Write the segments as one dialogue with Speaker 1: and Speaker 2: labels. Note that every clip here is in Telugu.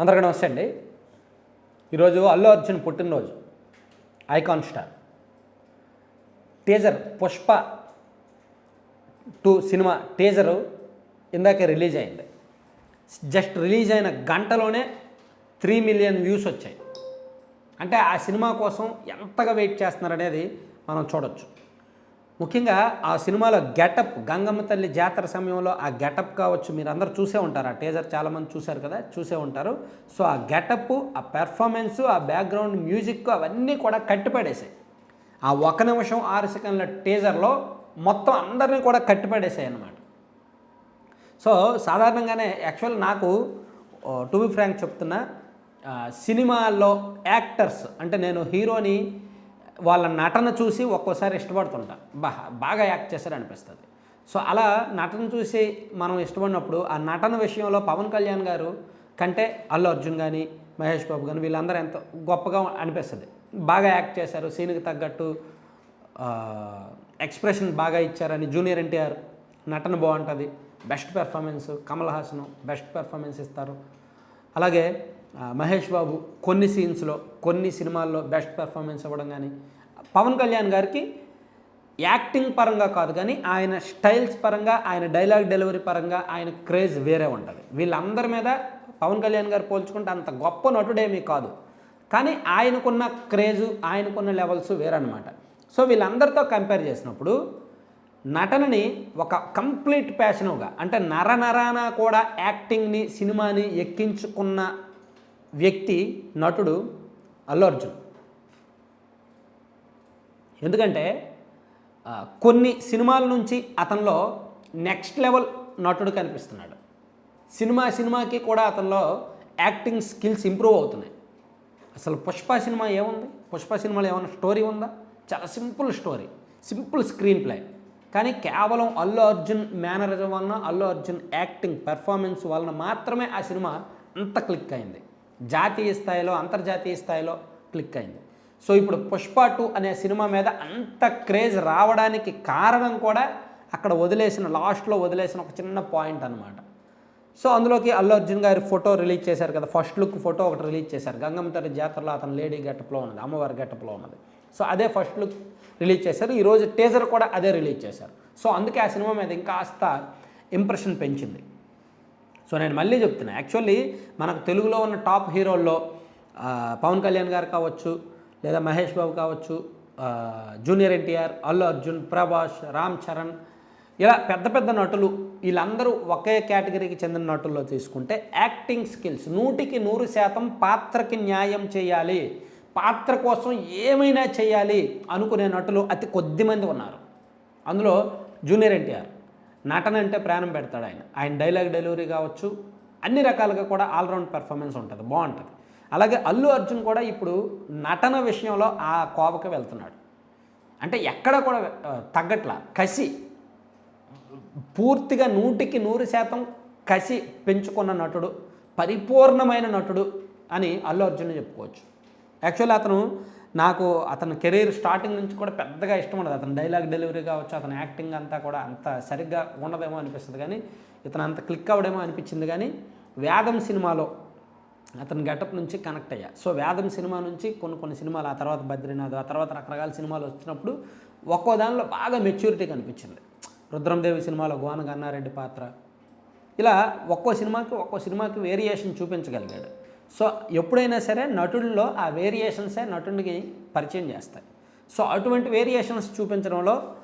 Speaker 1: అందరికీ నమస్తే అండి. ఈరోజు అల్లు అర్జున్ పుట్టినరోజు. Icon star. Teaser Pushpa two cinema teaser ఇందాకే రిలీజ్ అయింది. జస్ట్ రిలీజ్ అయిన గంటలోనే త్రీ మిలియన్ వ్యూస్ వచ్చాయి. అంటే ఆ సినిమా కోసం ఎంతగా వెయిట్ చేస్తున్నారనేది మనం చూడొచ్చు. ముఖ్యంగా ఆ సినిమాలో గెటప్ గంగమ్మ తల్లి జాతర సమయంలో ఆ గెటప్ కావచ్చు మీరు అందరూ చూసే ఉంటారు. ఆ టీజర్ చాలామంది చూశారు కదా చూసే ఉంటారు. సో ఆ గెటప్ ఆ పెర్ఫార్మెన్స్ ఆ బ్యాక్గ్రౌండ్ మ్యూజిక్ అవన్నీ కూడా కట్టిపడేసాయి. ఆ ఒక నిమిషం ఆరు సెకండ్ల టీజర్లో మొత్తం అందరినీ కూడా కట్టిపడేసాయి అన్నమాట. సో సాధారణంగానే యాక్చువల్ నాకు టు బి ఫ్రాంక్ చెప్తున్నా సినిమాల్లో యాక్టర్స్ అంటే నేను హీరోని వాళ్ళ నటన చూసి ఒక్కోసారి ఇష్టపడుతుంటా. బా బాగా యాక్ట్ చేశారు అనిపిస్తుంది సో అలా నటన చూసి మనం ఇష్టపడినప్పుడు ఆ నటన విషయంలో పవన్ కళ్యాణ్ గారు కంటే అల్లు అర్జున్ కానీ మహేష్ బాబు కానీ వీళ్ళందరూ ఎంతో గొప్పగా అనిపిస్తుంది. బాగా యాక్ట్ చేశారు సీన్కి తగ్గట్టు ఎక్స్ప్రెషన్ బాగా ఇచ్చారని జూనియర్ ఎన్టీఆర్ నటన బాగుంటుంది. Best performance Kamal Haasan best performance ఇస్తారు. అలాగే మహేష్ బాబు కొన్ని సీన్స్లో కొన్ని సినిమాల్లో బెస్ట్ పెర్ఫార్మెన్స్ ఇవ్వడం కానీ పవన్ కళ్యాణ్ గారికి యాక్టింగ్ పరంగా కాదు కానీ ఆయన స్టైల్స్ పరంగా ఆయన డైలాగ్ డెలివరీ పరంగా ఆయన క్రేజ్ వేరే ఉంటుంది. వీళ్ళందరి మీద పవన్ కళ్యాణ్ గారు పోల్చుకుంటే అంత గొప్ప నటుడేమీ కాదు. కానీ ఆయనకున్న క్రేజు ఆయనకున్న లెవెల్స్ వేరనమాట సో వీళ్ళందరితో కంపేర్ చేసినప్పుడు నటనని ఒక కంప్లీట్ ప్యాషన్గా అంటే నర నరాన కూడా యాక్టింగ్ని సినిమాని ఎక్కించుకున్న వ్యక్తి నటుడు అల్లు అర్జున్. ఎందుకంటే కొన్ని సినిమాల నుంచి అతనిలో నెక్స్ట్ లెవెల్ నటుడు కనిపిస్తున్నాడు. సినిమా సినిమాకి కూడా అతనిలో యాక్టింగ్ స్కిల్స్ ఇంప్రూవ్ అవుతున్నాయి. అసలు పుష్ప సినిమా ఏముంది? పుష్ప సినిమాలో ఏమైనా స్టోరీ ఉందా? చాలా simple story simple screenplay. కానీ కేవలం అల్లు అర్జున్ మేనరిజం వలన అల్లు అర్జున్ యాక్టింగ్ పెర్ఫార్మెన్స్ వలన మాత్రమే ఆ సినిమా అంత క్లిక్ అయింది. జాతీయ స్థాయిలో అంతర్జాతీయ స్థాయిలో క్లిక్ అయింది. సో ఇప్పుడు పుష్ప టూ అనే సినిమా మీద అంత క్రేజ్ రావడానికి కారణం కూడా అక్కడ వదిలేసిన లాస్ట్లో వదిలేసిన ఒక చిన్న పాయింట్ అనమాట సో అందులోకి అల్లు అర్జున్ గారి ఫోటో రిలీజ్ చేశారు కదా ఫస్ట్ లుక్ ఫోటో ఒకటి రిలీజ్ చేశారు. గంగమ్మ తల్లి జాతరలో అతను లేడీ గెటప్లో ఉన్నది అమ్మవారి గెటప్లో ఉన్నది. సో అదే ఫస్ట్ లుక్ రిలీజ్ చేశారు. ఈరోజు టేజర్ కూడా అదే రిలీజ్ చేశారు. సో అందుకే ఆ సినిమా మీద ఇంకాస్త ఇంప్రెషన్ పెంచింది. సో నేను మళ్ళీ చెప్తున్నా యాక్చువల్లీ మనకు తెలుగులో ఉన్న టాప్ హీరోల్లో పవన్ కళ్యాణ్ గారు కావచ్చు లేదా మహేష్ బాబు కావచ్చు జూనియర్ ఎన్టీఆర్ అల్లు అర్జున్ ప్రభాస్ రామ్ చరణ్ ఇలా పెద్ద పెద్ద నటులు వీళ్ళందరూ ఒకే కేటగిరీకి చెందిన నటుల్లో తీసుకుంటే యాక్టింగ్ స్కిల్స్ నూటికి నూరు శాతం పాత్రకి న్యాయం చేయాలి. పాత్ర కోసం ఏమైనా చేయాలి అనుకునే నటులు అతి కొద్ది మంది ఉన్నారు. అందులో జూనియర్ ఎన్టీఆర్ నటన అంటే ప్రాణం పెడతాడు ఆయన. ఆయన డైలాగ్ డెలివరీ కావచ్చు అన్ని రకాలుగా కూడా ఆల్రౌండ్ పెర్ఫార్మెన్స్ ఉంటుంది బాగుంటుంది. అలాగే అల్లు అర్జున్ కూడా ఇప్పుడు నటన విషయంలో ఆ కోవకి వెళ్తున్నాడు. అంటే ఎక్కడ కూడా తగ్గట్ల. కసి. పూర్తిగా నూటికి నూరు శాతం కసి పెంచుకున్న నటుడు పరిపూర్ణమైన నటుడు అని అల్లు అర్జున్ చెప్పుకోవచ్చు. యాక్చువల్ అతను నాకు అతని కెరీర్ స్టార్టింగ్ నుంచి కూడా పెద్దగా ఇష్టం ఉండదు. అతని డైలాగ్ డెలివరీ కావచ్చు అతని యాక్టింగ్ అంతా కూడా అంత సరిగ్గా ఉండదేమో అనిపిస్తుంది. కానీ ఇతను అంత క్లిక్ అవ్వడేమో అనిపించింది. కానీ వేదం సినిమాలో అతని గెటప్ నుంచి కనెక్ట్ అయ్యా. సో వేదం సినిమా నుంచి కొన్ని కొన్ని సినిమాలు ఆ తర్వాత బద్రీనాథ్ ఆ తర్వాత రకరకాల సినిమాలు వచ్చినప్పుడు ఒక్కో దానిలో బాగా మెచ్యూరిటీ కనిపించింది. రుద్రందేవి సినిమాలో గోన గన్నారెడ్డి పాత్ర. ఇలా ఒక్కో సినిమాకి ఒక్కో సినిమాకి వేరియేషన్ చూపించగలిగాడు. సో ఎప్పుడైనా సరే నటుల్లో ఆ వేరియేషన్సే నటుడికి పరిచయం చేస్తాయి. సో అటువంటి వేరియేషన్స్ చూపించడంలో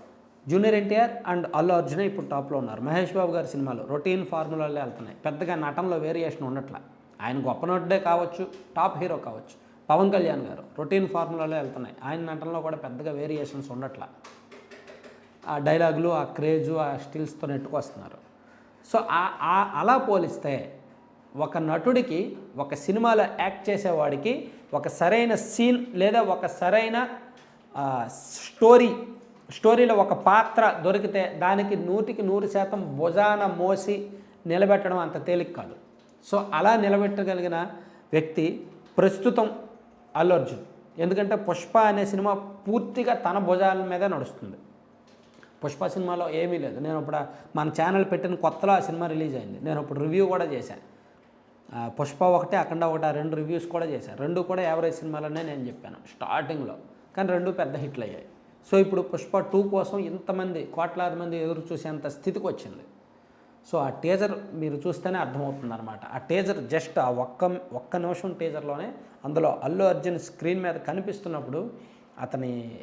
Speaker 1: జూనియర్ ఎన్టీఆర్ అండ్ అల్లు అర్జునే ఇప్పుడు టాప్లో ఉన్నారు. మహేష్ బాబు గారి సినిమాలు రొటీన్ ఫార్ములాలో వెళ్తున్నాయి. పెద్దగా నటనలో వేరియేషన్ ఉండట్లే. ఆయన గొప్ప నటుడే కావచ్చు టాప్ హీరో కావచ్చు. పవన్ కళ్యాణ్ గారు రొటీన్ ఫార్ములాలో వెళ్తున్నాయి. ఆయన నటనలో కూడా పెద్దగా వేరియేషన్స్ ఉండట్లా. ఆ డైలాగులు ఆ క్రేజు ఆ స్టిల్స్తో నెట్టుకొస్తున్నారు. సో ఆ- అలా పోలిస్తే ఒక నటుడికి ఒక సినిమాలో యాక్ట్ చేసేవాడికి ఒక సరైన సీన్ లేదా ఒక సరైన స్టోరీ స్టోరీలో ఒక పాత్ర దొరికితే దానికి నూటికి నూరు శాతం భుజాన మోసి నిలబెట్టడం అంత తేలిక కాదు. సో అలా నిలబెట్టగలిగిన వ్యక్తి ప్రస్తుతం అల్లు అర్జున్. ఎందుకంటే పుష్ప అనే సినిమా పూర్తిగా తన భుజాల మీద నడుస్తుంది. పుష్ప సినిమాలో ఏమీ లేదు. నేను ఇప్పుడు మన ఛానల్ పెట్టిన కొత్తలో ఆ సినిమా రిలీజ్ అయింది. నేను ఇప్పుడు రివ్యూ కూడా చేశాను ఆ, పుష్ప ఒకటి అఖండ ఒకటి ఆ రెండు రివ్యూస్ కూడా చేశాను రెండు కూడా యావరేజ్ సినిమాలనే నేను చెప్పాను స్టార్టింగ్లో. కానీ రెండు పెద్ద హిట్లు అయ్యాయి. సో ఇప్పుడు పుష్ప టూ కోసం ఇంతమంది కోట్లాది మంది ఎదురు చూసేంత స్థితికి వచ్చింది. సో ఆ టీజర్ మీరు చూస్తేనే అర్థమవుతుంది అనమాట ఆ టీజర్ జస్ట్ ఆ ఒక్క ఒక్క నిమిషం టీజర్లోనే అందులో అల్లు అర్జున్ స్క్రీన్ మీద కనిపిస్తున్నప్పుడు అతని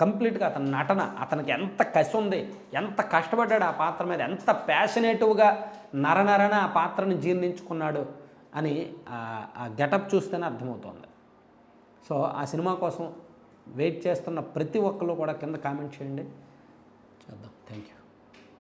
Speaker 1: కంప్లీట్గా అతని నటన అతనికి ఎంత కసి ఉంది ఎంత కష్టపడ్డాడు ఆ పాత్ర మీద ఎంత ప్యాషనేటివ్గా నరనరన ఆ పాత్రను జీర్ణించుకున్నాడు అని ఆ- ఆ గెటప్ చూస్తేనే అర్థమవుతుంది. సో ఆ సినిమా కోసం వెయిట్ చేస్తున్న ప్రతి ఒక్కరు కూడా కింద కామెంట్ చేయండి. చేద్దాం. Thank you